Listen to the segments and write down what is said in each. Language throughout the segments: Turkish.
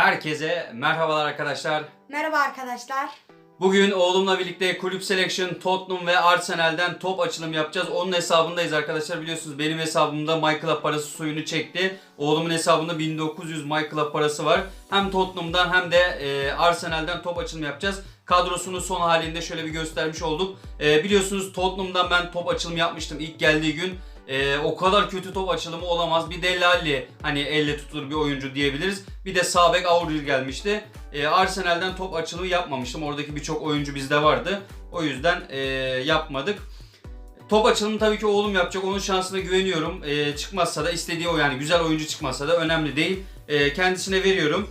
Herkese merhabalar arkadaşlar. Merhaba arkadaşlar. Bugün oğlumla birlikte Kulüp Selection, Tottenham ve Arsenal'den top açılım yapacağız. Onun hesabındayız arkadaşlar biliyorsunuz benim hesabımda MyClub parası suyunu çekti. Oğlumun hesabında 1900 MyClub parası var. Hem Tottenham'dan hem de e, Arsenal'den top açılım yapacağız. Kadrosunun son halinde şöyle bir göstermiş olduk. E, biliyorsunuz Tottenham'dan ben top açılım yapmıştım ilk geldiği gün. E, o kadar kötü top açılımı olamaz. Bir Delali hani elle tutulur bir oyuncu diyebiliriz. Bir de sağ bek Aurier gelmişti. E, Arsenal'den top açılımı yapmamıştım. Oradaki birçok oyuncu bizde vardı. O yüzden e, yapmadık. Top açılımı tabii ki oğlum yapacak. Onun şansına güveniyorum. E, çıkmazsa da istediği o yani güzel oyuncu çıkmazsa da önemli değil. E, kendisine veriyorum.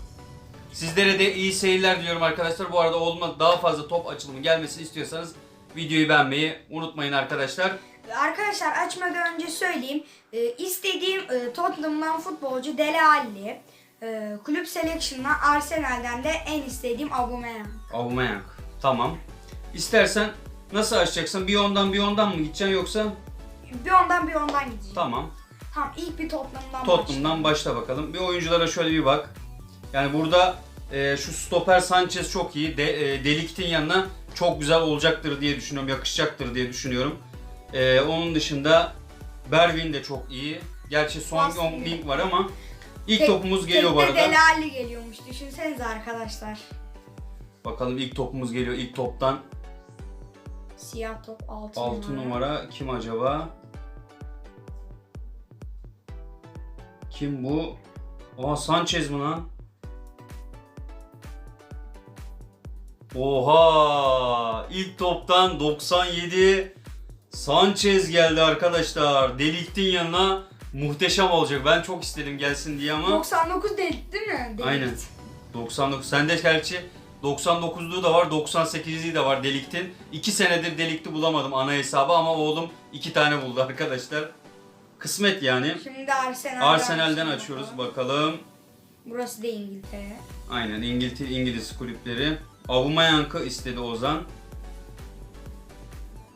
Sizlere de iyi seyirler diliyorum arkadaşlar. Bu arada oğluma daha fazla top açılımı gelmesini istiyorsanız videoyu beğenmeyi unutmayın arkadaşlar. Arkadaşlar açmadan önce söyleyeyim. Ee, istediğim e, Tottenham'dan futbolcu Dele Alli. E, kulüp Selection'dan Arsenal'den de en istediğim Aubameyang. Aubameyang. Tamam. İstersen nasıl açacaksın? Bir ondan bir ondan mı gideceksin yoksa? Bir ondan bir ondan gideceğim. Tamam. Tamam ilk bir Tottenham'dan Tottenham'dan başla bakalım. Bir oyunculara şöyle bir bak. Yani burada e, şu stoper Sanchez çok iyi. De, e, Delik'in yanına çok güzel olacaktır diye düşünüyorum. Yakışacaktır diye düşünüyorum. E, onun dışında Berwin de çok iyi. Gerçi Son. Heung-min var ama ilk Tek- topumuz geliyor bu Tekte arada. Dele Alli geliyormuş. Düşünsenize arkadaşlar. Bakalım ilk topumuz geliyor. İlk toptan Siyah top 6 6 numara kim acaba? Kim bu? Aa Sanchez mi lan? Oha! İlk toptan 97 Sanchez geldi arkadaşlar. Deliktin yanına muhteşem olacak. Ben çok istedim gelsin diye ama 99 delik değil mi? Delik. Aynen. 99. Sende gerçi 99'luğu da var, 98'liği de var Deliktin. 2 senedir Delikti bulamadım ana hesabı ama oğlum 2 tane buldu arkadaşlar. Kısmet yani. Şimdi Arsenal'den, Arsenal'den açıyoruz bakalım. bakalım. Burası da İngiltere. Aynen İngiliz, İngiliz kulüpleri. Aubameyang'ı istedi Ozan.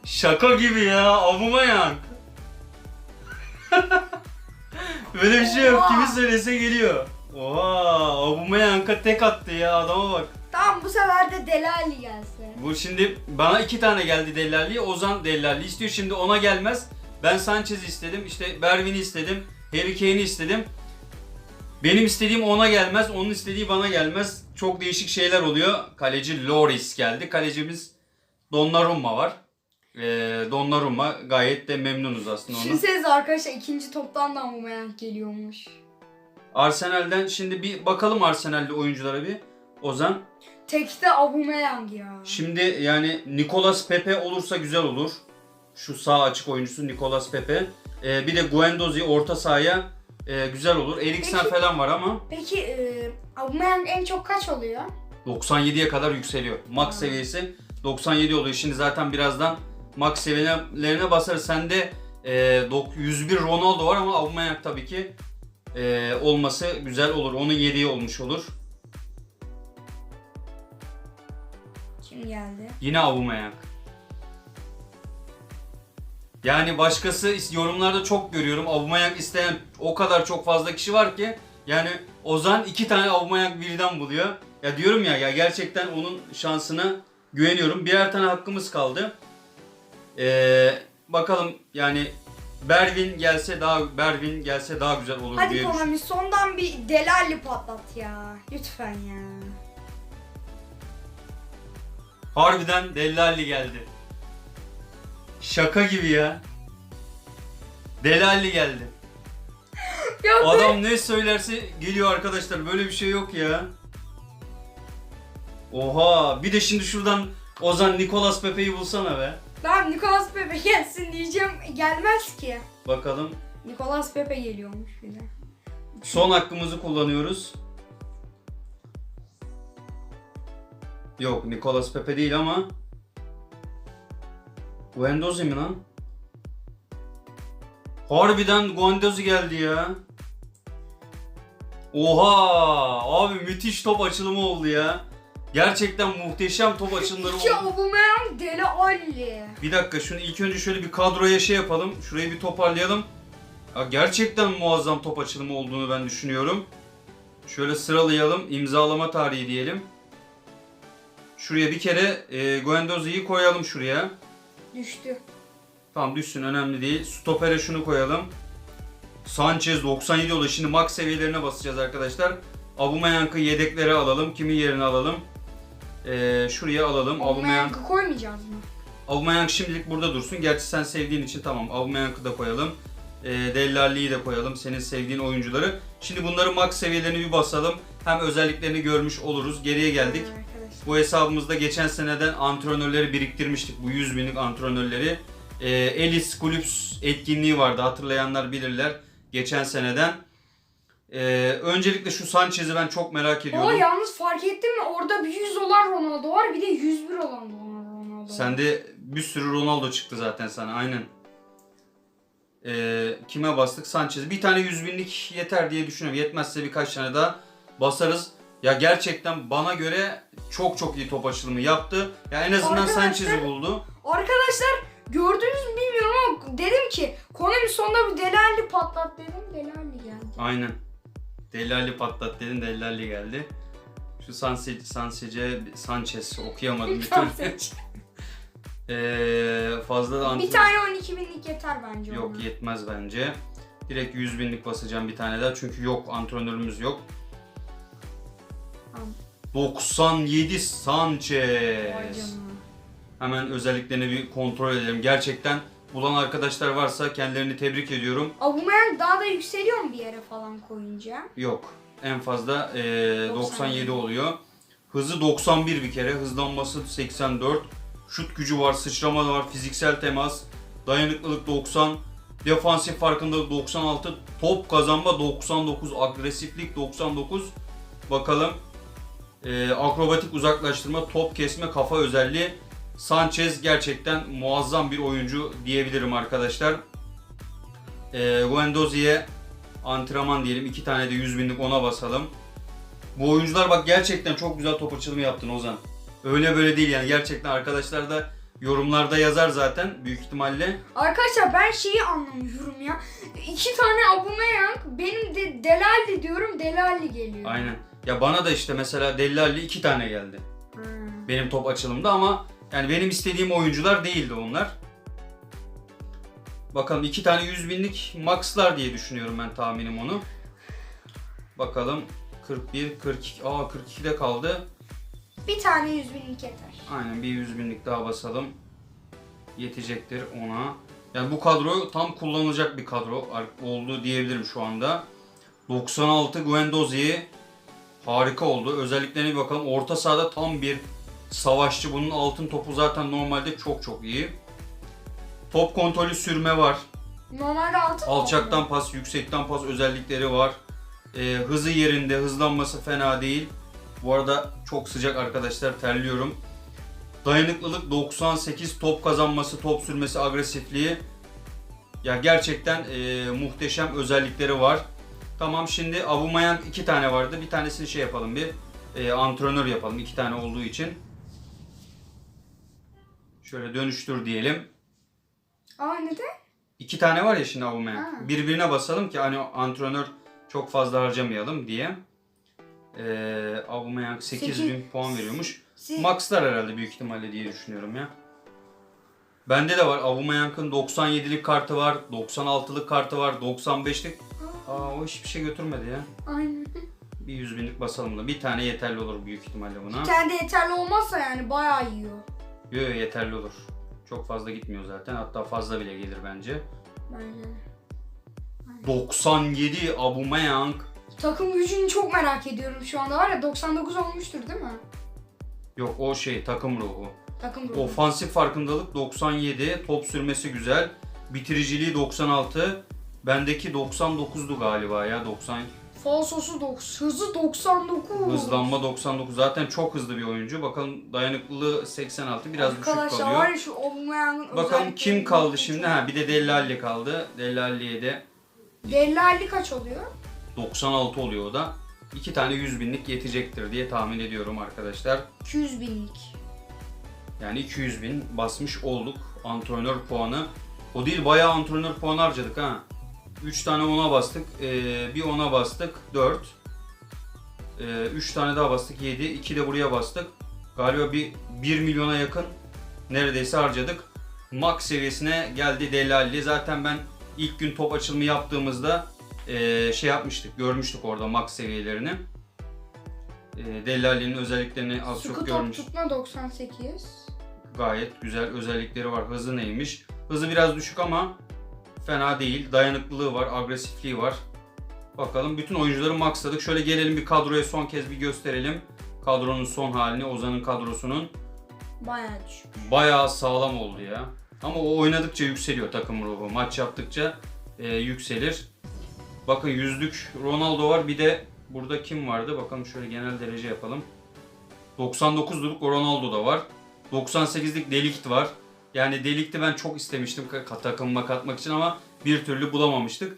Şaka gibi ya Aubameyang. Böyle bir şey yok. Oha. Kimi söylese geliyor. Oha Aubameyang'a tek attı ya adama bak. Tamam bu sefer de Dele Alli gelse. Bu şimdi bana iki tane geldi Dellalli. Ozan Dellalli istiyor. Şimdi ona gelmez. Ben Sanchez'i istedim. İşte Berwin'i istedim. Harry Kane'i istedim. Benim istediğim ona gelmez. Onun istediği bana gelmez. Çok değişik şeyler oluyor. Kaleci Loris geldi. Kalecimiz Donnarumma var. Ee, Donnarumma gayet de memnunuz aslında onu. Düşünsenize arkadaşlar ikinci toptan da Aubameyang geliyormuş. Arsenal'den şimdi bir bakalım Arsenal'li oyunculara bir. Ozan. Tekte Aubameyang ya. Şimdi yani Nicolas Pepe olursa güzel olur. Şu sağ açık oyuncusu Nicolas Pepe. Ee, bir de Guendouzi orta sahaya e, güzel olur. Eriksen Peki- falan var ama Peki e, Aubameyang en çok kaç oluyor? 97'ye kadar yükseliyor. Max seviyesi 97 oluyor. Şimdi zaten birazdan max seviyelerine basarız. Sende e, dok- 101 Ronaldo var ama Aubameyang tabii ki e, olması güzel olur. Onun yediği olmuş olur. Kim geldi? Yine Aubameyang. Yani başkası yorumlarda çok görüyorum. Aubameyang isteyen o kadar çok fazla kişi var ki yani Ozan iki tane Aubameyang birden buluyor. Ya diyorum ya ya gerçekten onun şansına güveniyorum. Birer tane hakkımız kaldı. Ee, bakalım yani Berwin gelse daha Berwin gelse daha güzel olur Hadi diye Konami sondan bir Dele Alli patlat ya. Lütfen ya. Harbiden Dellalli geldi. Şaka gibi ya. Dellalli geldi. Ya Adam ne söylerse geliyor arkadaşlar. Böyle bir şey yok ya. Oha. Bir de şimdi şuradan Ozan Nicolas Pepe'yi bulsana be. Ben Nicolas Pepe gelsin diyeceğim. Gelmez ki. Bakalım. Nicolas Pepe geliyormuş bir de. Son hakkımızı kullanıyoruz. Yok Nicolas Pepe değil ama. Guendouzi mi lan? Harbiden Guendouzi geldi ya. Oha! Abi müthiş top açılımı oldu ya. Gerçekten muhteşem top açılımları İki oldu. Aubameyang Dele Alli. Bir dakika şunu ilk önce şöyle bir kadroya şey yapalım. Şurayı bir toparlayalım. Ya gerçekten muazzam top açılımı olduğunu ben düşünüyorum. Şöyle sıralayalım. İmzalama tarihi diyelim. Şuraya bir kere e, Guendouzi'yi koyalım şuraya. Düştü. Tamam düşsün önemli değil. Stopere şunu koyalım. Sanchez 97 oldu. Şimdi max seviyelerine basacağız arkadaşlar. Aubameyang'ı yedeklere alalım. Kimin yerine alalım? Ee, şuraya alalım. Aubameyang. Olmayan koymayacağız mı? Aubameyang şimdilik burada dursun. Gerçi sen sevdiğin için tamam. Aubameyang'ı da koyalım. Ee, Dellalli'yi de koyalım. Senin sevdiğin oyuncuları. Şimdi bunların max seviyelerini bir basalım. Hem özelliklerini görmüş oluruz. Geriye geldik. Evet arkadaşlar. Bu hesabımızda geçen seneden antrenörleri biriktirmiştik. Bu 100 binlik antrenörleri. Ee, Elis Kulüps etkinliği vardı. Hatırlayanlar bilirler. Geçen seneden. Ee, öncelikle şu Sanchez'i ben çok merak ediyorum. Ama yalnız fark ettin mi? Orada bir 100 olan Ronaldo var bir de 101 olan Ronaldo var. Sende bir sürü Ronaldo çıktı zaten sana. Aynen. Ee, kime bastık? Sanchez. Bir tane 100 binlik yeter diye düşünüyorum. Yetmezse birkaç tane daha basarız. Ya gerçekten bana göre çok çok iyi top açılımı yaptı. Ya en azından Arkadaşlar- Sanchez'i buldu. Arkadaşlar gördünüz mü bilmiyorum ama dedim ki Konami sonunda bir Delali patlat dedim. Delali geldi. Aynen. Delali patlat dedin Delali geldi. Şu Sanse, Sansece, Sanchez okuyamadım bir türlü. Ee, fazla da bir tane 12 binlik yeter bence Yok ona. yetmez bence. Direkt 100 binlik basacağım bir tane daha çünkü yok antrenörümüz yok. Tamam. 97 Vay Sanchez. Hemen özelliklerini bir kontrol edelim. Gerçekten bulan arkadaşlar varsa kendilerini tebrik ediyorum. Aubameyang daha da yükseliyor mu bir yere falan koyunca? Yok. En fazla eee, 97 oluyor. Hızı 91 bir kere. Hızlanması 84. Şut gücü var, sıçrama var, fiziksel temas, dayanıklılık 90, defansif farkındalık 96, top kazanma 99, agresiflik 99. Bakalım. Eee, akrobatik uzaklaştırma, top kesme, kafa özelliği. Sanchez gerçekten muazzam bir oyuncu diyebilirim arkadaşlar. Eee Guendouzi'ye antrenman diyelim. iki tane de 100 binlik ona basalım. Bu oyuncular bak gerçekten çok güzel top açılımı yaptın Ozan. Öyle böyle değil yani gerçekten arkadaşlar da yorumlarda yazar zaten büyük ihtimalle. Arkadaşlar ben şeyi anlamıyorum ya. İki tane Aubameyang benim de Delali diyorum Delali geliyor. Aynen. Ya bana da işte mesela Dellalli iki tane geldi. Hmm. Benim top açılımda ama yani benim istediğim oyuncular değildi onlar. Bakalım iki tane 100 binlik maxlar diye düşünüyorum ben tahminim onu. Bakalım 41, 42, aa 42'de kaldı. Bir tane 100 binlik yeter. Aynen bir 100 binlik daha basalım. Yetecektir ona. Yani bu kadro tam kullanılacak bir kadro oldu diyebilirim şu anda. 96 Guendouzi harika oldu. Özelliklerine bir bakalım. Orta sahada tam bir savaşçı. Bunun altın topu zaten normalde çok çok iyi. Top kontrolü sürme var. Normalde altı Alçaktan pas, yüksekten pas özellikleri var. Ee, hızı yerinde, hızlanması fena değil. Bu arada çok sıcak arkadaşlar, terliyorum. Dayanıklılık 98, top kazanması, top sürmesi, agresifliği. Ya gerçekten e, muhteşem özellikleri var. Tamam şimdi Aubameyang iki tane vardı. Bir tanesini şey yapalım bir. E, antrenör yapalım iki tane olduğu için. Şöyle dönüştür diyelim. Aa neden? İki tane var ya şimdi Aubameyang. Ha. Birbirine basalım ki hani antrenör çok fazla harcamayalım diye. Ee, Aubameyang 8000 Sekiz- puan veriyormuş. Maxlar herhalde büyük ihtimalle diye düşünüyorum ya. Bende de var. Aubameyang'ın 97'lik kartı var, 96'lık kartı var, 95'lik. Aa o hiçbir şey götürmedi ya. Aynen. Bir 100 binlik basalım da. Bir tane yeterli olur büyük ihtimalle buna. De yeterli olmazsa yani bayağı yiyor. Yok yok, yeterli olur. Çok fazla gitmiyor zaten. Hatta fazla bile gelir bence. Bence. 97 Aubameyang. Takım gücünü çok merak ediyorum şu anda var ya 99 olmuştur değil mi? Yok o şey takım ruhu. Takım ruhu. Ofansif farkındalık 97, top sürmesi güzel. Bitiriciliği 96. Bendeki 99'du galiba ya 90. Falsosu 9, hızı 99. Hızlanma 99. Zaten çok hızlı bir oyuncu. Bakalım dayanıklılığı 86. Biraz düşük Arkadaşlar var kalıyor. ya şu Aubameyang'ın Bakalım kim kaldı şimdi? Ha bir de Dellalli kaldı. Dellalli'ye de Delali kaç oluyor? 96 oluyor o da. İki tane 100 binlik yetecektir diye tahmin ediyorum arkadaşlar. 200 binlik. Yani 200 bin basmış olduk antrenör puanı. O değil bayağı antrenör puanı harcadık ha. 3 tane ona bastık. Ee, bir ona bastık. 4. 3 tane daha bastık 7. 2 de buraya bastık. Galiba bir 1 milyona yakın neredeyse harcadık. Max seviyesine geldi Delali. Zaten ben ilk gün top açılımı yaptığımızda e, şey yapmıştık. Görmüştük orada max seviyelerini. E, Delali'nin özelliklerini az Sıkı çok top görmüş. tutma 98. Gayet güzel özellikleri var. Hızı neymiş? Hızı biraz düşük ama fena değil. Dayanıklılığı var, agresifliği var. Bakalım bütün oyuncuları maxladık. Şöyle gelelim bir kadroya son kez bir gösterelim. Kadronun son halini, Ozan'ın kadrosunun. Bayağı düşük. Bayağı sağlam oldu ya. Ama o oynadıkça yükseliyor takım ruhu. Maç yaptıkça e, yükselir. Bakın yüzlük Ronaldo var. Bir de burada kim vardı? Bakalım şöyle genel derece yapalım. 99'luk Ronaldo da var. 98'lik Delikt var. Yani Delikt'i ben çok istemiştim takımıma katmak için ama bir türlü bulamamıştık.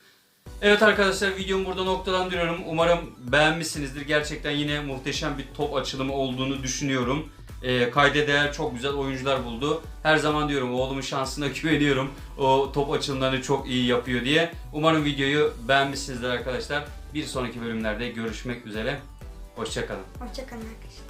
Evet arkadaşlar videomu burada noktalandırıyorum. Umarım beğenmişsinizdir. Gerçekten yine muhteşem bir top açılımı olduğunu düşünüyorum. E, kayda değer çok güzel oyuncular buldu. Her zaman diyorum oğlumun şansına güveniyorum. O top açılımlarını çok iyi yapıyor diye. Umarım videoyu beğenmişsinizdir arkadaşlar. Bir sonraki bölümlerde görüşmek üzere. Hoşçakalın. Hoşçakalın arkadaşlar.